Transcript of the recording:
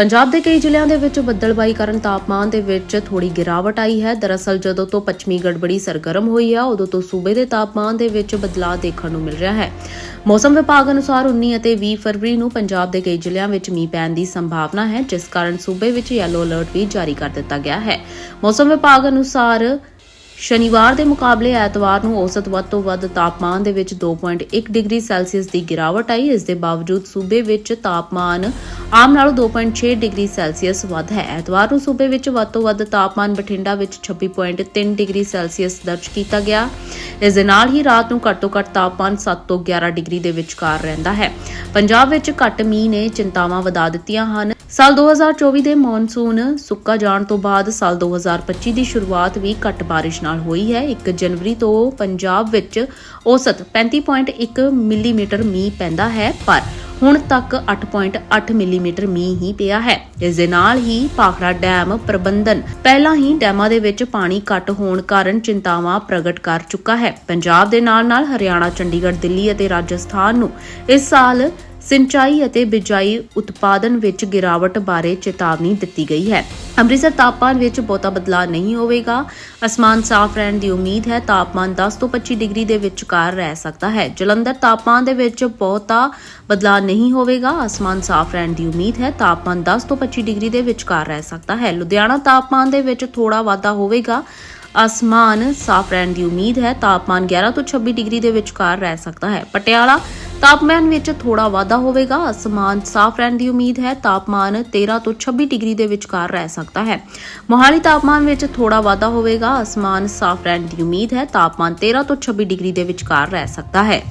ਪੰਜਾਬ ਦੇ ਕਈ ਜ਼ਿਲ੍ਹਿਆਂ ਦੇ ਵਿੱਚ ਬੱਦਲਬਾਈ ਕਾਰਨ ਤਾਪਮਾਨ ਦੇ ਵਿੱਚ ਥੋੜੀ ਗਿਰਾਵਟ ਆਈ ਹੈ। ਦਰਅਸਲ ਜਦੋਂ ਤੋਂ ਪੱਛਮੀ ਗੜਬੜੀ ਸਰਗਰਮ ਹੋਈ ਹੈ ਉਦੋਂ ਤੋਂ ਸੂਬੇ ਦੇ ਤਾਪਮਾਨ ਦੇ ਵਿੱਚ ਬਦਲਾਅ ਦੇਖਣ ਨੂੰ ਮਿਲ ਰਿਹਾ ਹੈ। ਮੌਸਮ ਵਿਭਾਗ ਅਨੁਸਾਰ 19 ਅਤੇ 20 ਫਰਵਰੀ ਨੂੰ ਪੰਜਾਬ ਦੇ ਕਈ ਜ਼ਿਲ੍ਹਿਆਂ ਵਿੱਚ ਮੀਂਹ ਪੈਣ ਦੀ ਸੰਭਾਵਨਾ ਹੈ, ਜਿਸ ਕਾਰਨ ਸੂਬੇ ਵਿੱਚ ਯੈਲੋ ਅਲਰਟ ਵੀ ਜਾਰੀ ਕਰ ਦਿੱਤਾ ਗਿਆ ਹੈ। ਮੌਸਮ ਵਿਭਾਗ ਅਨੁਸਾਰ ਸ਼ਨੀਵਾਰ ਦੇ ਮੁਕਾਬਲੇ ਐਤਵਾਰ ਨੂੰ ਔਸਤ ਵੱਧ ਤੋਂ ਵੱਧ ਤਾਪਮਾਨ ਦੇ ਵਿੱਚ 2.1 ਡਿਗਰੀ ਸੈਲਸੀਅਸ ਦੀ ਗਿਰਾਵਟ ਆਈ। ਇਸ ਦੇ ਬਾਵਜੂਦ ਸੂਬੇ ਵਿੱਚ ਤਾਪਮਾਨ ਆਮ ਨਾਲੋਂ 2.6 ਡਿਗਰੀ ਸੈਲਸੀਅਸ ਵੱਧ ਹੈ। ਐਤਵਾਰ ਨੂੰ ਸੂਬੇ ਵਿੱਚ ਵੱਧ ਤੋਂ ਵੱਧ ਤਾਪਮਾਨ ਬਠਿੰਡਾ ਵਿੱਚ 26.3 ਡਿਗਰੀ ਸੈਲਸੀਅਸ ਦਰਜ ਕੀਤਾ ਗਿਆ। ਇਸ ਦੇ ਨਾਲ ਹੀ ਰਾਤ ਨੂੰ ਘੱਟ ਤੋਂ ਘੱਟ ਤਾਪਮਾਨ 7 ਤੋਂ 11 ਡਿਗਰੀ ਦੇ ਵਿਚਕਾਰ ਰਹਿੰਦਾ ਹੈ। ਪੰਜਾਬ ਵਿੱਚ ਘੱਟ ਮੀਂਹ ਨੇ ਚਿੰਤਾਵਾਂ ਵਧਾ ਦਿੱਤੀਆਂ ਹਨ। ਸਾਲ 2024 ਦੇ ਮੌਨਸੂਨ ਸੁੱਕਾ ਜਾਣ ਤੋਂ ਬਾਅਦ ਸਾਲ 2025 ਦੀ ਸ਼ੁਰੂਆਤ ਵੀ ਘੱਟ ਬਾਰਿਸ਼ ਨਾਲ ਹੋਈ ਹੈ। 1 ਜਨਵਰੀ ਤੋਂ ਪੰਜਾਬ ਵਿੱਚ ਔਸਤ 35.1 ਮਿਲੀਮੀਟਰ ਮੀਂਹ ਪੈਂਦਾ ਹੈ, ਪਰ ਹੁਣ ਤੱਕ 8.8 ਮਿਲੀਮੀਟਰ ਮੀਂਹ ਹੀ ਪਿਆ ਹੈ। ਇਸ ਦੇ ਨਾਲ ਹੀ ਭਾਖੜਾ ਡੈਮ ਪ੍ਰਬੰਧਨ, ਪਹਿਲਾਂ ਹੀ ਡੈਮਾਂ ਦੇ ਵਿੱਚ ਪਾਣੀ ਘੱਟ ਹੋਣ ਕਾਰਨ ਚਿੰਤਾਵਾਂ ਪ੍ਰਗਟ ਕਰ ਚੁੱਕਾ ਹੈ। ਪੰਜਾਬ ਦੇ ਨਾਲ ਨਾਲ ਹਰਿਆਣਾ, ਚੰਡੀਗੜ੍ਹ, ਦਿੱਲੀ ਅਤੇ ਰਾਜਸਥਾਨ ਨੂੰ ਇਸ ਸਾਲ ਸਿੰਚਾਈ ਅਤੇ ਬਿਜਾਈ ਉਤਪਾਦਨ ਵਿੱਚ ਗਿਰਾਵਟ ਬਾਰੇ ਚੇਤਾਵਨੀ ਦਿੱਤੀ ਗਈ ਹੈ। ਅੰਮ੍ਰਿਤਸਰ ਤਾਪਮਾਨ ਵਿੱਚ ਬਹੁਤਾ ਬਦਲਾਅ ਨਹੀਂ ਹੋਵੇਗਾ। ਅਸਮਾਨ ਸਾਫ਼ ਰਹਿਣ ਦੀ ਉਮੀਦ ਹੈ। ਤਾਪਮਾਨ 10 ਤੋਂ 25 ਡਿਗਰੀ ਦੇ ਵਿਚਕਾਰ ਰਹਿ ਸਕਦਾ ਹੈ। ਜਲੰਧਰ ਤਾਪਮਾਨ ਦੇ ਵਿੱਚ ਬਹੁਤਾ ਬਦਲਾਅ ਨਹੀਂ ਹੋਵੇਗਾ। ਅਸਮਾਨ ਸਾਫ਼ ਰਹਿਣ ਦੀ ਉਮੀਦ ਹੈ। ਤਾਪਮਾਨ 10 ਤੋਂ 25 ਡਿਗਰੀ ਦੇ ਵਿਚਕਾਰ ਰਹਿ ਸਕਦਾ ਹੈ। ਲੁਧਿਆਣਾ ਤਾਪਮਾਨ ਦੇ ਵਿੱਚ ਥੋੜਾ ਵਾਧਾ ਹੋਵੇਗਾ। ਅਸਮਾਨ ਸਾਫ਼ ਰਹਿਣ ਦੀ ਉਮੀਦ ਹੈ। ਤਾਪਮਾਨ 11 ਤੋਂ 26 ਡਿਗਰੀ ਦੇ ਵਿਚਕਾਰ ਰਹਿ ਸਕਦਾ ਹੈ। ਪਟਿਆਲਾ ਤਾਪਮਾਨ ਵਿੱਚ ਥੋੜਾ ਵਾਧਾ ਹੋਵੇਗਾ। ਅਸਮਾਨ ਸਾਫ਼ ਰਹਿਣ ਦੀ ਉਮੀਦ ਹੈ। ਤਾਪਮਾਨ 13 ਤੋਂ 26 ਡਿਗਰੀ ਦੇ ਵਿਚਕਾਰ ਰਹਿ ਸਕਦਾ ਹੈ। ਮੋਹਾਲੀ ਤਾਪਮਾਨ ਵਿੱਚ ਥੋੜਾ ਵਾਧਾ ਹੋਵੇਗਾ। ਅਸਮਾਨ ਸਾਫ਼ ਰਹਿਣ ਦੀ ਉਮੀਦ ਹੈ। ਤਾਪਮਾਨ 13 ਤੋਂ 26 ਡਿਗਰੀ ਦੇ ਵਿਚਕਾਰ ਰਹਿ ਸਕਦਾ ਹੈ।